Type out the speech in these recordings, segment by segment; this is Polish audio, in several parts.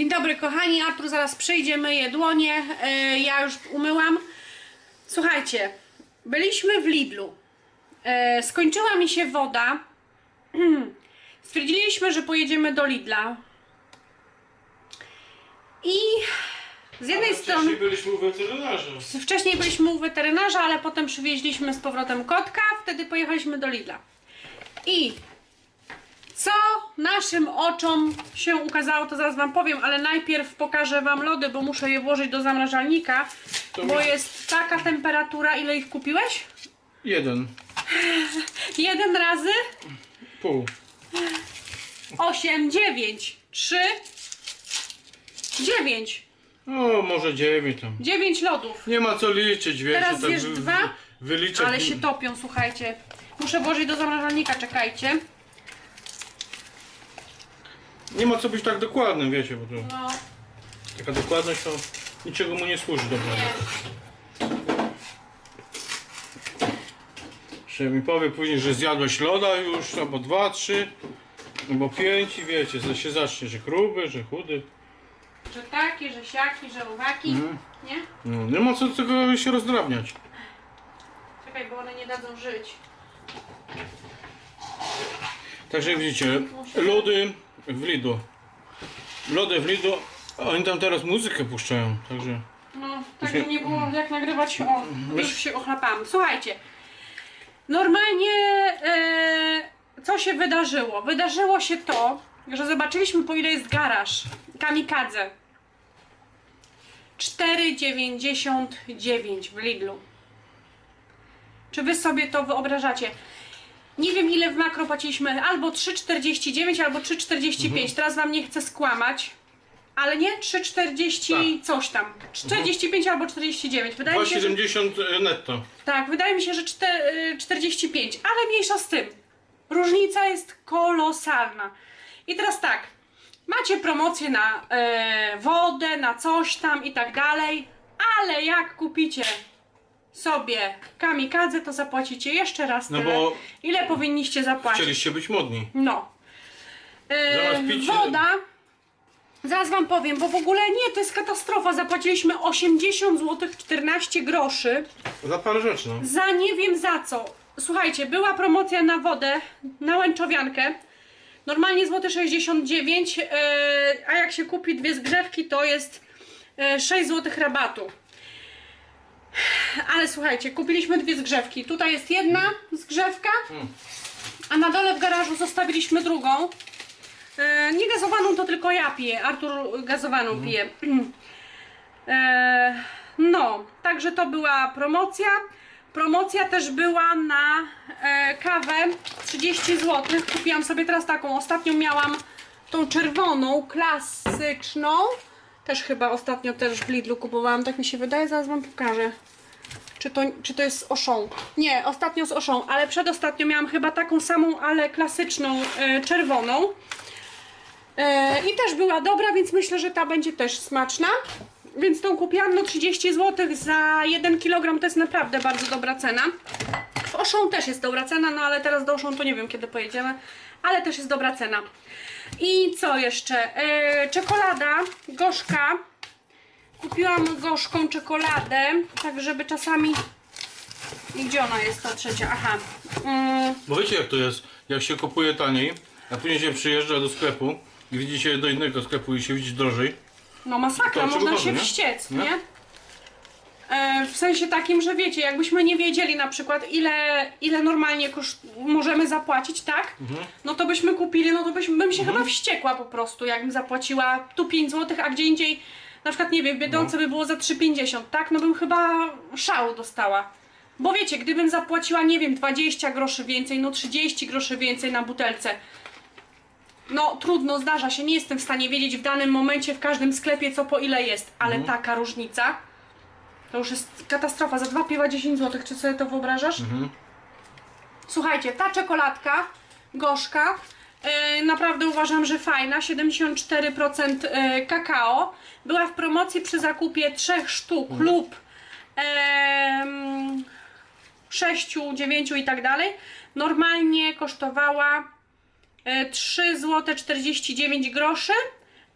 Dzień dobry kochani, Artur zaraz przyjdzie, myje dłonie, e, ja już umyłam. Słuchajcie, byliśmy w Lidlu, e, skończyła mi się woda, stwierdziliśmy, że pojedziemy do Lidla i z jednej strony... Wcześniej byliśmy u weterynarza. Wcześniej byliśmy u weterynarza, ale potem przywieźliśmy z powrotem kotka, wtedy pojechaliśmy do Lidla. I co naszym oczom się ukazało, to zaraz wam powiem, ale najpierw pokażę wam lody, bo muszę je włożyć do zamrażalnika, To bo mi- jest taka temperatura, ile ich kupiłeś? Jeden. Jeden razy Pół. 8, 9, 3, 9. O, może dziewięć tam. 9 lodów. Nie ma co liczyć, wiecie. Teraz tak zjesz dwa, Wyliczać. Ale się topią, słuchajcie. Muszę włożyć do zamrażalnika, czekajcie. Nie ma co być tak dokładnym, wiecie, bo to No, taka dokładność to niczego mu nie służy dobrze. nie. Że mi powie później, że zjadłeś loda już, albo dwa, trzy, albo pięć i wiecie, że się zacznie, że gruby, że chudy. Że takie, że siaki, że owaki. Mhm. Nie? No, nie ma co tego się rozdrabniać. Czekaj, bo one nie dadzą żyć. Także jak widzicie, lody w Lido. Lody w Lido, a oni tam teraz muzykę puszczają, także... No, tak żeby nie było jak nagrywać. O, już się ochlapałam. Słuchajcie. Normalnie e, co się wydarzyło? Wydarzyło się to, że zobaczyliśmy po ile jest garaż. Kamikadze. 4,99 w Lidlu. Czy wy sobie to wyobrażacie? Nie wiem ile w makro płaciliśmy, albo 3,49, albo 3,45. Teraz wam nie chcę skłamać. Ale nie 3,40 coś tam. 45 albo 49. Wydaje mi się, że 2,70 netto. tak, wydaje mi się, że czte- y, 45, ale mniejsza z tym. Różnica jest kolosalna. I teraz tak, macie promocję na e, wodę, na coś tam i tak dalej, ale jak kupicie sobie kamikadze, to zapłacicie jeszcze raz No tyle, bo- ile powinniście zapłacić. Chcieliście być modni. No. Pić- woda. Zaraz wam powiem, bo w ogóle nie, to jest katastrofa. Zapłaciliśmy 80 zł 14 groszy Za parę rzeczy, no. za nie wiem za co. Słuchajcie, była promocja na wodę, na łęczowiankę. Normalnie złoty 69, yy, a jak się kupi dwie zgrzewki, to jest yy, 6 zł rabatu. Ale słuchajcie, kupiliśmy dwie zgrzewki. Tutaj jest jedna zgrzewka, a na dole w garażu zostawiliśmy drugą. Yy, nie gazowaną to tylko ja piję. Artur gazowaną pije. E, no, także to była promocja. Promocja też była na e, kawę 30 zł. Kupiłam sobie teraz taką. Ostatnio miałam tą czerwoną, klasyczną. Też chyba ostatnio też w Lidlu kupowałam, tak mi się wydaje, zaraz wam pokażę. Czy to, czy to jest z Oszą? Nie, ostatnio z Oszą, ale przedostatnio miałam chyba taką samą, ale klasyczną, e, czerwoną. E, I też była dobra, więc myślę, że ta będzie też smaczna. Więc tą kupiłam no 30 zł za 1 kg to jest naprawdę bardzo dobra cena. W Oszą też jest dobra cena, no ale teraz do Oszą to nie wiem kiedy pojedziemy, ale też jest dobra cena. I co jeszcze? E, czekolada gorzka. Kupiłam gorzką czekoladę, tak żeby czasami... I gdzie ona jest ta trzecia? Aha. Mm, Bo wiecie jak to jest, jak się kupuje taniej, a później się przyjeżdża do sklepu i widzicie do innego sklepu i się widzi drożej. No masakra, można się nie? wściec, Nie? nie? E, w sensie takim, że wiecie, jakbyśmy nie wiedzieli na przykład ile, ile normalnie koszt, możemy zapłacić, tak? Mhm. No to byśmy kupili, no to byśmy, bym się chyba wściekła po prostu, jakbym zapłaciła tu 5 zł, a gdzie indziej, na przykład nie wiem, w Biedronce No. by było za 3,50, tak? No bym chyba szału dostała. Bo wiecie, gdybym zapłaciła, nie wiem, 20 groszy więcej, no 30 groszy więcej na butelce, no trudno, zdarza się, nie jestem w stanie wiedzieć w danym momencie w każdym sklepie co po ile jest, ale Mhm. taka różnica to już jest katastrofa. Za dwa piwa 10 zł, czy sobie to wyobrażasz? Mhm. Słuchajcie, ta czekoladka gorzka, e, naprawdę uważam, że fajna, 74% e, kakao. Była w promocji przy zakupie trzech sztuk Mhm. lub em, 6, 9 i tak dalej. Normalnie kosztowała e, 3 zł 49 groszy,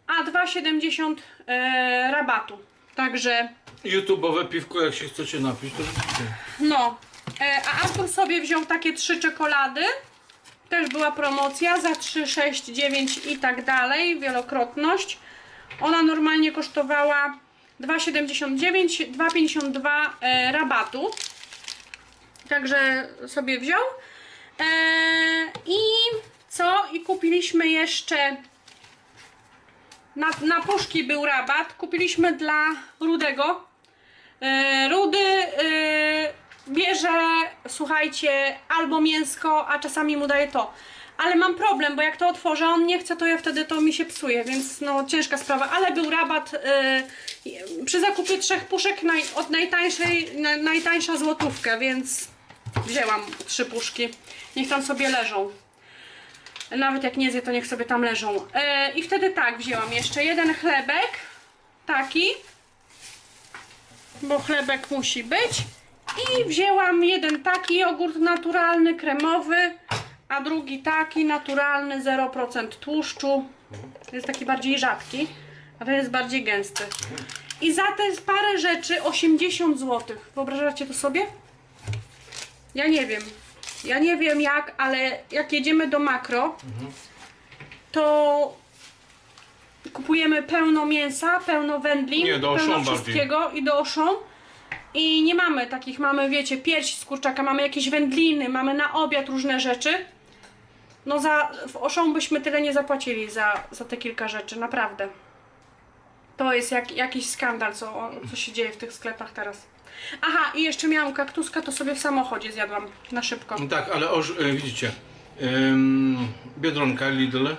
a 2,70 e, rabatu. Także YouTube'owe piwko, jak się chcecie napić, to widzicie. no. E, a Artur sobie wziął takie trzy czekolady. Też była promocja za 3, 6, 9 i tak dalej. Wielokrotność. Ona normalnie kosztowała 2,79, 2,52 e, rabatu. Także sobie wziął. E, I co? I kupiliśmy jeszcze na, na puszki był rabat. Kupiliśmy dla Rudego. E, Rudy e, bierze, słuchajcie, albo mięsko, a czasami mu daje to. Ale mam problem, bo jak to otworzę, on nie chce, to ja wtedy to mi się psuje, więc no ciężka sprawa. Ale był rabat e, przy zakupie trzech puszek od najtańszej, na, najtańsza złotówkę, więc wzięłam trzy puszki. Niech tam sobie leżą. Nawet jak nie zje, to niech sobie tam leżą. E, I wtedy tak, wzięłam jeszcze jeden chlebek, taki, bo chlebek musi być. I wzięłam jeden taki jogurt naturalny, kremowy, a drugi taki naturalny, 0% tłuszczu. Jest taki bardziej rzadki, a ten jest bardziej gęsty. I za te parę rzeczy 80 zł. Wyobrażacie to sobie? Ja nie wiem. Ja nie wiem jak, ale jak jedziemy do makro, to kupujemy pełno mięsa, pełno wędlin, Nie, do Auchan pełno bardziej. wszystkiego i do Auchan. I nie mamy takich, mamy wiecie, pierś z kurczaka, mamy jakieś wędliny, mamy na obiad różne rzeczy. No za, w Auchan byśmy tyle nie zapłacili za, za te kilka rzeczy, naprawdę. To jest jak, jakiś skandal, co, co się dzieje w tych sklepach teraz. Aha, i jeszcze miałam kaktuska, to sobie w samochodzie zjadłam na szybko. No tak, ale oż, e, widzicie, ym, Biedronka, Lidl y,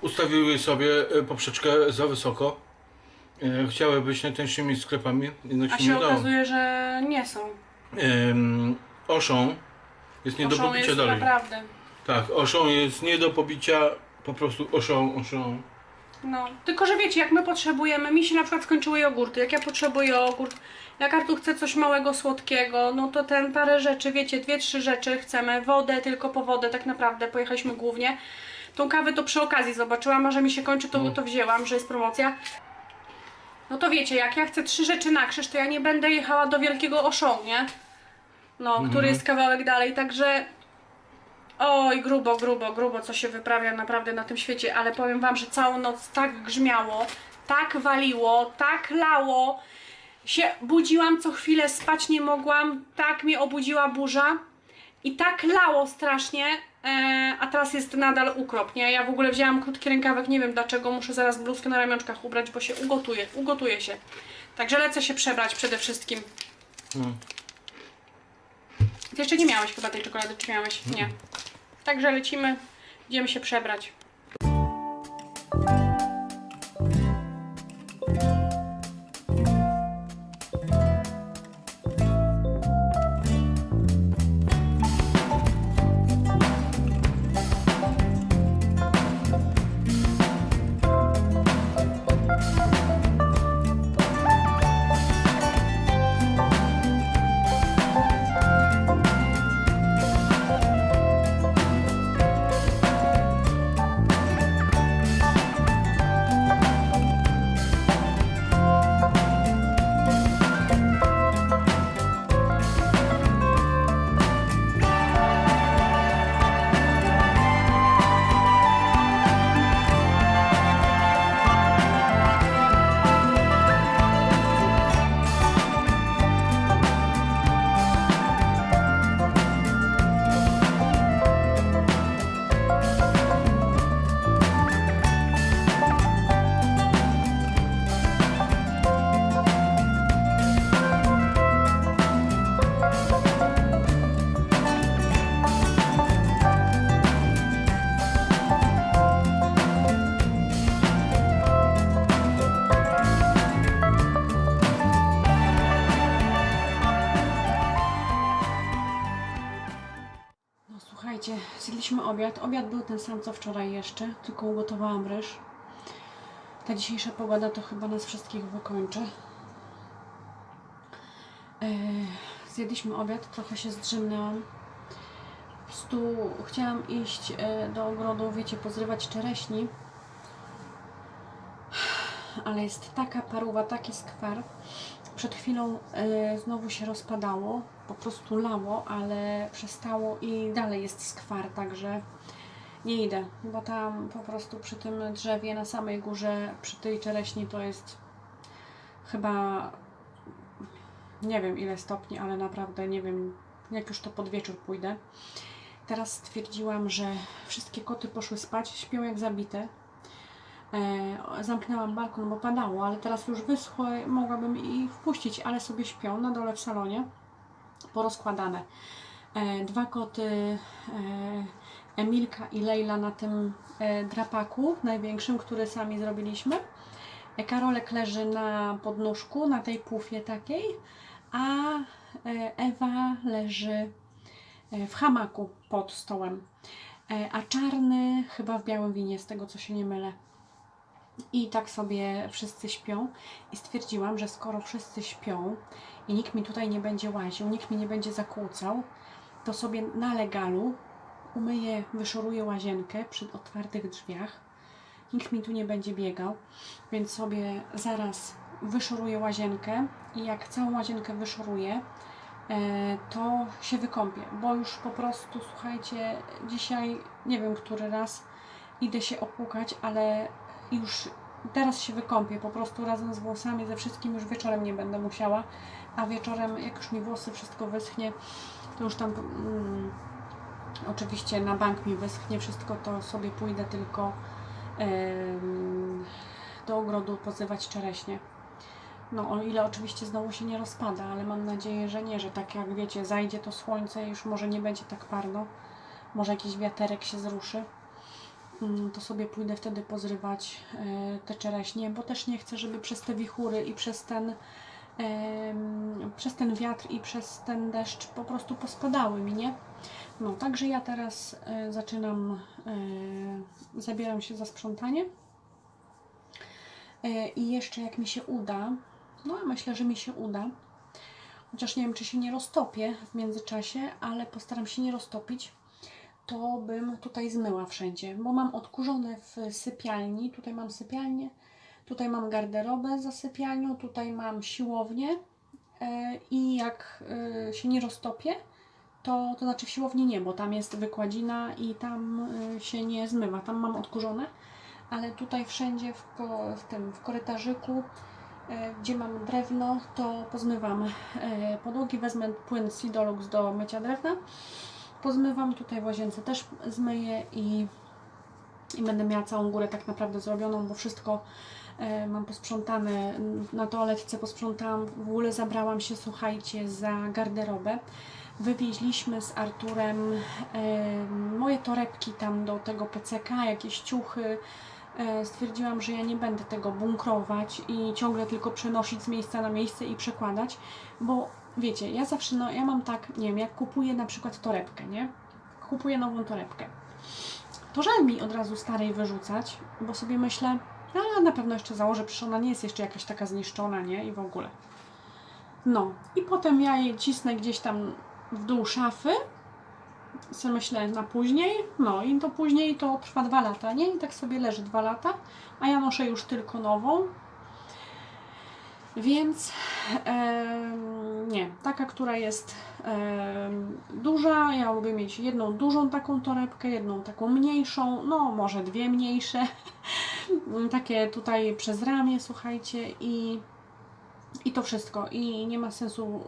ustawiły sobie e, poprzeczkę za wysoko. E, chciały być najtańszymi sklepami, jednak A się się nie udało. okazuje, że nie są. Ym, Auchan jest nie do pobicia jest dalej. naprawdę. Tak, Auchan jest nie do pobicia, po prostu Auchan, Auchan. No, tylko że wiecie, jak my potrzebujemy, mi się na przykład skończyły jogurty, jak ja potrzebuję jogurt, jak Artur chce coś małego, słodkiego, no to ten parę rzeczy, wiecie, dwie, trzy rzeczy chcemy, wodę, tylko po wodę tak naprawdę, pojechaliśmy głównie. Tą kawę to przy okazji zobaczyłam, a że mi się kończy, to, to wzięłam, że jest promocja. No to wiecie, jak ja chcę trzy rzeczy na krzyż, to ja nie będę jechała do wielkiego Auchan, nie? No, który jest kawałek dalej, także Oj, grubo, grubo, grubo, co się wyprawia naprawdę na tym świecie, ale powiem wam, że całą noc tak grzmiało, tak waliło, tak lało, się budziłam co chwilę, spać nie mogłam, tak mnie obudziła burza i tak lało strasznie, e, a teraz jest nadal ukrop, nie? Ja w ogóle wzięłam krótki rękawek, nie wiem dlaczego, muszę zaraz bluzkę na ramionczkach ubrać, bo się ugotuje, ugotuje się. Także lecę się przebrać przede wszystkim. Mm. Ty jeszcze nie miałeś chyba tej czekolady, czy miałeś? Nie. Także lecimy, idziemy się przebrać. Słuchajcie, zjedliśmy obiad. Obiad był ten sam co wczoraj jeszcze, tylko ugotowałam ryż. Ta dzisiejsza pogoda to chyba nas wszystkich wykończy. Eee, zjedliśmy obiad, trochę się zdrzemnęłam. prostu chciałam iść e, do ogrodu, wiecie, pozrywać czereśni. Ale jest taka paruwa, taki skwar. Przed chwilą e, znowu się rozpadało, po prostu lało, ale przestało i dalej jest skwar, także nie idę, bo tam po prostu przy tym drzewie na samej górze, przy tej czereśni to jest chyba nie wiem ile stopni, ale naprawdę nie wiem, jak już to pod wieczór pójdę. Teraz stwierdziłam, że wszystkie koty poszły spać, śpią jak zabite. E, zamknęłam balkon, bo padało, ale teraz już wyschło, mogłabym ich wpuścić, ale sobie śpią na dole w salonie, porozkładane. E, dwa koty, e, Emilka i Leila na tym drapaku największym, który sami zrobiliśmy. Karolek leży na podnóżku, na tej pufie takiej, a Ewa leży w hamaku pod stołem. A czarny chyba w białym winie, z tego co się nie mylę. I tak sobie wszyscy śpią. I stwierdziłam, że skoro wszyscy śpią i nikt mi tutaj nie będzie łaził, nikt mi nie będzie zakłócał, to sobie na legalu umyję, wyszoruję łazienkę przy otwartych drzwiach. Nikt mi tu nie będzie biegał, więc sobie zaraz wyszoruję łazienkę i jak całą łazienkę wyszoruję, e, to się wykąpię, bo już po prostu, słuchajcie, dzisiaj nie wiem który raz idę się opłukać, ale już teraz się wykąpię, po prostu razem z włosami, ze wszystkim już wieczorem nie będę musiała, a wieczorem jak już mi włosy wszystko wyschnie, to już tam mm, oczywiście na bank mi wyschnie wszystko, to sobie pójdę tylko em, do ogrodu pozywać czereśnie. No, o ile oczywiście znowu się nie rozpada, ale mam nadzieję, że nie, że tak jak wiecie, zajdzie to słońce już może nie będzie tak parno, może jakiś wiaterek się zruszy, to sobie pójdę wtedy pozrywać e, te czereśnie, bo też nie chcę, żeby przez te wichury i przez ten, przez ten wiatr i przez ten deszcz po prostu pospadały mi, nie? No, także ja teraz e, zaczynam, e, zabieram się za sprzątanie. I jeszcze jak mi się uda, no myślę, że mi się uda, chociaż nie wiem, czy się nie roztopię w międzyczasie, ale postaram się nie roztopić, to bym tutaj zmyła wszędzie, bo mam odkurzone w sypialni, tutaj mam sypialnię, tutaj mam garderobę za sypialnią, tutaj mam siłownię e, i jak e, się nie roztopię, to, to znaczy w siłowni nie, bo tam jest wykładzina i tam e, się nie zmywa, tam mam odkurzone, ale tutaj wszędzie w, w tym w korytarzyku, gdzie mam drewno, to pozmywam podłogi, wezmę płyn Sidolux do mycia drewna, pozmywam, tutaj w łazience też zmyję i, i będę miała całą górę tak naprawdę zrobioną, bo wszystko e, mam posprzątane, na toaletce posprzątałam, w ogóle zabrałam się, słuchajcie, za garderobę. Wywieźliśmy z Arturem e, moje torebki tam do tego PCK, jakieś ciuchy. E, stwierdziłam, że ja nie będę tego bunkrować i ciągle tylko przenosić z miejsca na miejsce i przekładać, bo wiecie, ja zawsze, no ja mam tak, nie wiem, jak kupuję na przykład torebkę, nie? Kupuję nową torebkę. To żal mi od razu starej wyrzucać, bo sobie myślę, a na pewno jeszcze założę, przecież ona nie jest jeszcze jakaś taka zniszczona, nie? I w ogóle. No, i potem ja je cisnę gdzieś tam w dół szafy, sobie myślę na później, no i to później to trwa dwa lata, nie? I tak sobie leży dwa lata, a ja noszę już tylko nową. Więc nie, taka, która jest duża, ja lubię mieć jedną dużą taką torebkę, jedną taką mniejszą, no może dwie mniejsze, takie tutaj przez ramię, słuchajcie, i, i to wszystko. I nie ma sensu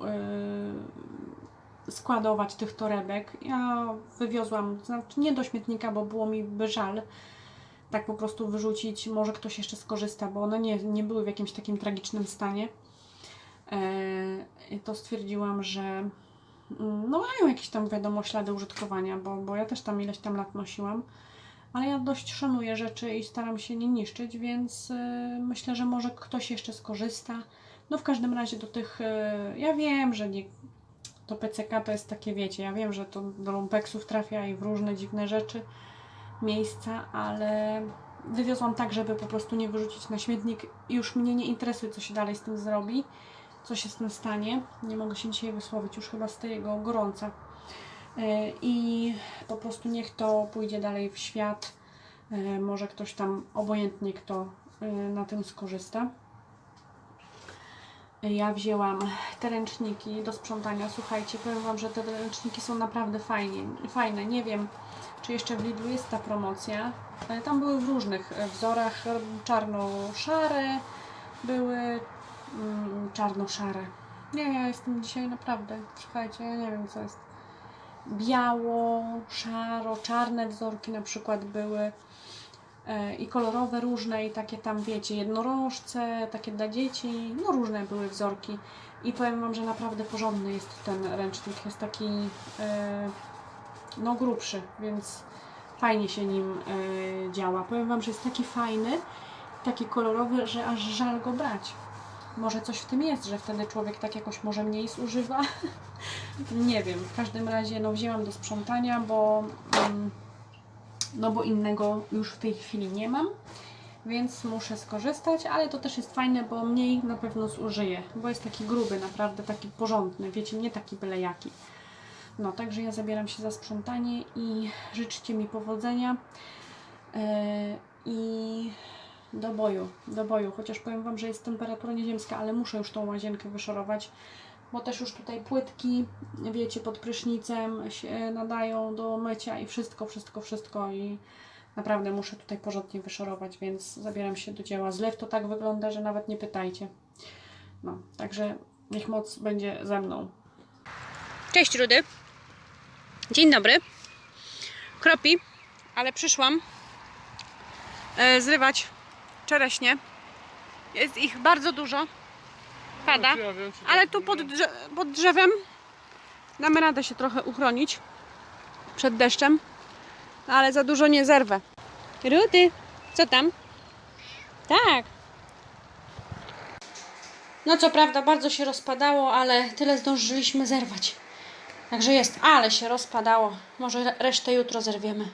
składować tych torebek. Ja wywiozłam, znaczy nie do śmietnika, bo było mi by żal tak po prostu wyrzucić. Może ktoś jeszcze skorzysta, bo one nie, nie były w jakimś takim tragicznym stanie. E, to stwierdziłam, że mm, no mają jakieś tam wiadomo ślady użytkowania, bo, bo ja też tam ileś tam lat nosiłam. Ale ja dość szanuję rzeczy i staram się nie niszczyć, więc y, myślę, że może ktoś jeszcze skorzysta. No w każdym razie do tych, y, ja wiem, że nie, to PCK to jest takie, wiecie, ja wiem, że to do lumpeksów trafia i w różne dziwne rzeczy, miejsca, ale wywiozłam tak, żeby po prostu nie wyrzucić na śmietnik. Już mnie nie interesuje, co się dalej z tym zrobi, co się z tym stanie. Nie mogę się dzisiaj wysłowić już chyba z tego gorąca. i po prostu niech to pójdzie dalej w świat. E, Może ktoś tam, obojętnie kto e, na tym skorzysta. Ja wzięłam te ręczniki do sprzątania. Słuchajcie, powiem Wam, że te ręczniki są naprawdę fajnie, fajne. Nie wiem, czy jeszcze w Lidlu jest ta promocja. ale Tam były w różnych e, wzorach. e, Czarno-szare były, mm, czarno-szare. Nie, ja jestem dzisiaj naprawdę, słuchajcie, ja nie wiem co jest. Biało, szaro, czarne wzorki na przykład były e, i kolorowe różne i takie tam wiecie, jednorożce, takie dla dzieci, no różne były wzorki i powiem Wam, że naprawdę porządny jest ten ręcznik, jest taki e, no grubszy, więc fajnie się nim e, działa. Powiem Wam, że jest taki fajny, taki kolorowy, że aż żal go brać. Może coś w tym jest, że wtedy człowiek tak jakoś może mniej zużywa. Nie wiem. W każdym razie no, wzięłam do sprzątania, bo, mm, no, bo innego już w tej chwili nie mam. Więc muszę skorzystać, ale to też jest fajne, bo mniej na pewno zużyję, bo jest taki gruby, naprawdę taki porządny, wiecie, nie taki byle jaki. No, także ja zabieram się za sprzątanie i życzcie mi powodzenia. Yy, I do boju, do boju. Chociaż powiem Wam, że jest temperatura nieziemska, ale muszę już tą łazienkę wyszorować, bo też już tutaj płytki, wiecie, pod prysznicem się nadają do mycia i wszystko, wszystko, wszystko i naprawdę muszę tutaj porządnie wyszorować, więc zabieram się do dzieła. Zlew to tak wygląda, że nawet nie pytajcie. No, także niech moc będzie ze mną. Cześć Rudy. Dzień dobry. Kropi, ale przyszłam e, zrywać czereśnie. Jest ich bardzo dużo. Pada. Czy Ale tu pod, pod drzewem damy radę się trochę uchronić przed deszczem. Ale za dużo nie zerwę. Rudy, co tam? Tak. No co prawda bardzo się rozpadało, ale tyle zdążyliśmy zerwać. Także jest, ale się rozpadało. Może resztę jutro zerwiemy.